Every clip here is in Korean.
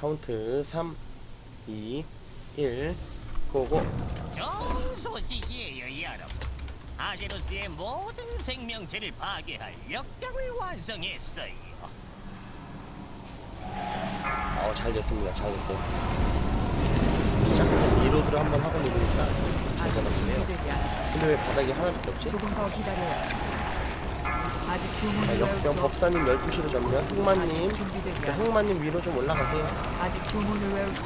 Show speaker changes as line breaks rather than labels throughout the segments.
카운트 3, 2, 1, 고고.
좋은 소식이에요, 여러분. 아제로스의 모든 생명체를 파괴할 역병을 완성했어요.
어, 잘 됐습니다. 잘 됐어요. 시작부터 리로드를 한번 하고 누르니까
아직. 준비되지 않았습니다.
근데 왜 바닥이 하나밖에 없지?
조금 더 기다려야 아직
자,
주문을 외울
역병
수 없...
법사님 12시로 전면 흑마님
아직 준비되지
네,
않았습니다.
흑마님 위로 좀 올라가세요.
아직 주문을 외울 수.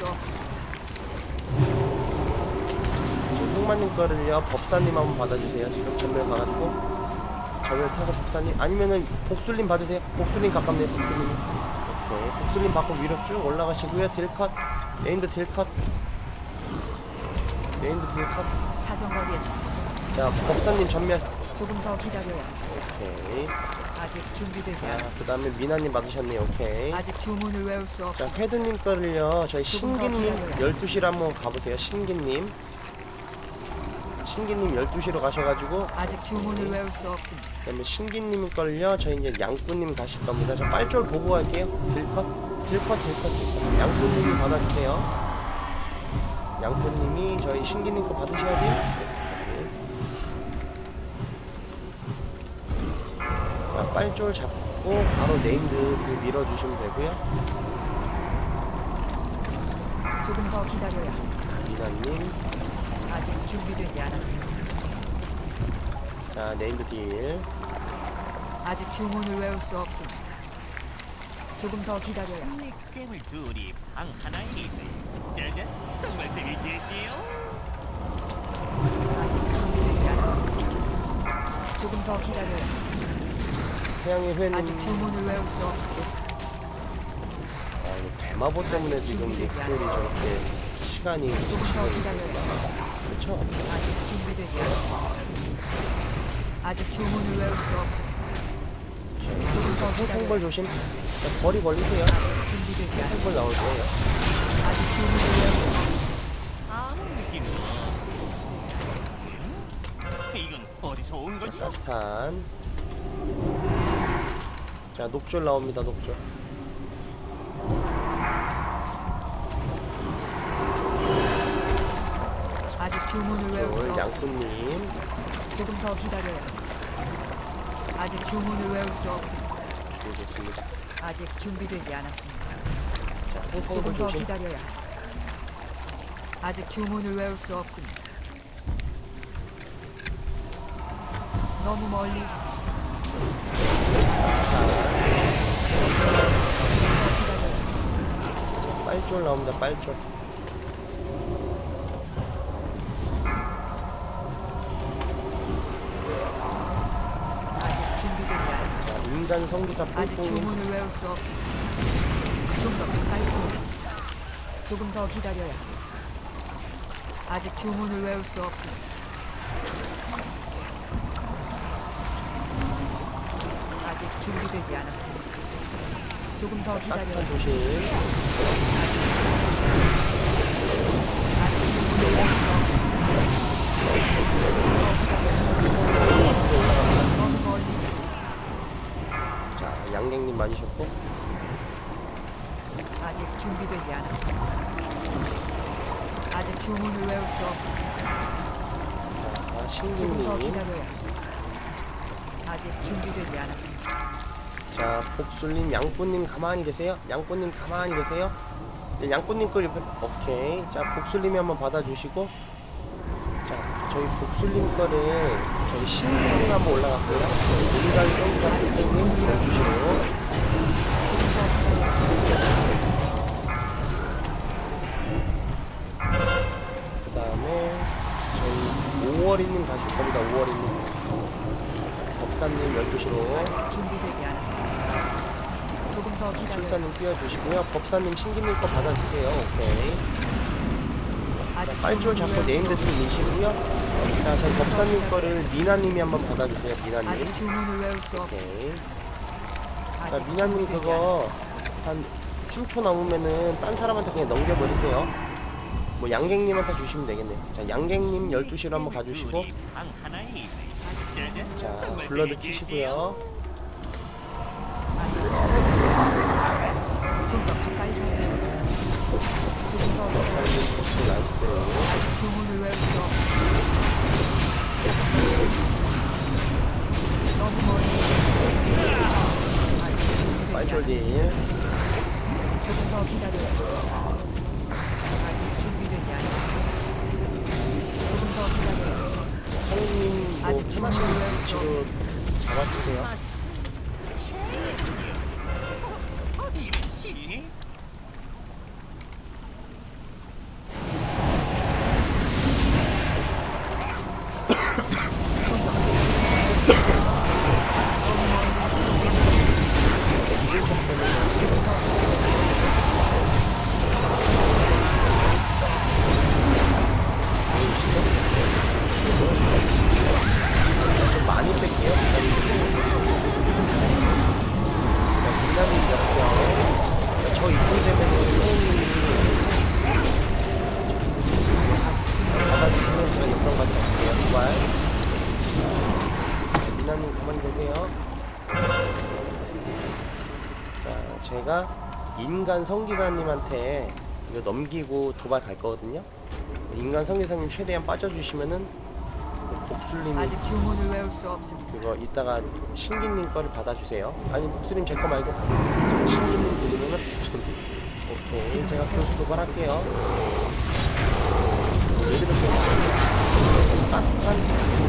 지금 흑마님 거를요 법사님 한번 받아주세요. 지금 전면 가가지고 전면 타고 법사님 아니면은 복술님 받으세요. 복술님 가깝네요. 복술님. 오케이. 복술님 받고 위로 쭉 올라가시고요. 딜컷 네임드 딜컷 네임드 딜컷
사정거리에서.
자 법사님 전면
조금 더 기다려야
오케이.
아직 준비되지
자,
않았습니다.
그 다음에 미나님 받으셨네요. 오케이.
아직 주문을 외울 수
자,
없습니다.
헤드님 거를요, 저희
조금 더
신기님
기다려요.
12시로 한번 가보세요. 신기님. 신기님 12시로 가셔가지고,
아직 주문을 외울 수 없습니다.
그 다음에 신기님 걸요, 저희 이제 양꾼님 가실 겁니다. 자, 빨쫄 보고 갈게요. 딜컷, 딜컷, 딜컷, 딜컷. 양꾼님이 받아주세요. 양꾼님이 저희 신기님 거 받으셔야 돼요. 자, 빨쫄 잡고, 바로 네임드 들 밀어주시면 되고요.
조금 더 기다려야
미나님.
아직 준비되지 않았습니다.
자, 네임드 딜.
아직 주문을 외울 수 없습니다. 조금 더 기다려야
닉겜을 둘이 방 하나에 있어요. 짜잔, 정말 재밌겠지요?
아직 준비되지 않았습니다. 조금 더 기다려야
태양의 회님.
아직 주문을 외울 수 없습니다.
아, 이거 대마보 때문에 지금 닉들이 저렇게 시간이
조금 더 기다려야
그렇죠?
아직 준비되지 않았습니다. 아직 주문을 외울 수 없습니다. 조금 더
홍콩벌
기다려야
조심. 자, 거리 벌리세요.
준비되지.
홍콩벌 나올 거예요.
아직 주문을 외울 수.
아무 느낌 뭐. 이건 어디서 온 거지?
라스탄. 자, 녹졸 나옵니다. 녹졸.
아직 주문을 외울 수.
양꾼님.
조금 더 기다려야 아직 주문을 외울 수 없습니다.
네, 좋습니다.
아직 준비되지 않았습니다.
자,
조금 더
조심.
기다려야 아직 주문을 외울 수 없습니다. 너무 멀리. 기다려야
빨졸 나옵니다. 빨졸.
아직 준비되지
인간 성기사
아직
뽕뽕님.
주문을 외울 수 없습니다. 좀더 가까이 오라. 조금 더 기다려야 합니다. 아직 주문을 외울 수 없습니다. 아직 준비되지 않았습니다. 조금 더.
조심.
있습니다.
자, 양갱님 맞으셨고.
아직 준비되지 않았습니다. 아직 주문을 외울 수 없습니다.
자,
조금 더
신기님.
기다려야. 아직 준비되지 않았습니다.
자, 복술님, 양꾼님 가만히 계세요. 양꾼님 가만히 계세요. 네, 양꾼님 거 옆에 오케이. 자, 복술님이 한번 받아주시고. 자, 저희 복술님 거를 저희 신기님 한번 올라갔고요. 인간 성과 선생님 해주시고.
조금 더 기다려야
술사님 띄워주시고요. 법사님 신기님 거 받아주세요. 오케이.
아직
빨줄
외울
네임드 수좀 미시고요. 자, 저희 법사님 거를 미나님이 한번 받아주세요.
없-
미나님.
아직 주문을 외울 수 없습니다.
오케이. 자,
아직
미나님
준비되지
그거 한 3초 남으면은 딴 사람한테 그냥 넘겨버리세요. 뭐 양갱님한테 주시면 되겠네요. 자, 양갱님 12시로 한번 가주시고. 자, 블러드? 키시고요.
다. 좀더 가까이 합니다.
나이스.
아직 주문을 외울 수 없어. 너무 멀리. 아직.
말쫄디.
조금 더 기다려야 해. 아직 준비되지 않았어. 조금 더 기다려야 해.
사장님, 뭐,
아직 주문을
편하신
외울 수
위치로 잡아주세요. 좀 많이 뺄게요. 미남이 이렇게요. 저 이쯤 되면은 소음이 받아주시면 제가 옆으로 갔다 올게요. 두발. 미남님 가만히 계세요. 자, 제가 인간 성기사님한테 이거 넘기고 도발 갈 거거든요. 인간 성기사님 최대한 빠져주시면은 복술님이
아직 주문을 외울 수 없어.
그거 이따가 신기님 거를 받아주세요. 아니 목소리 제거 말고 저 신기님 드리면은 오케이 제가 교수 도발할게요. 왜 이렇게 가스탄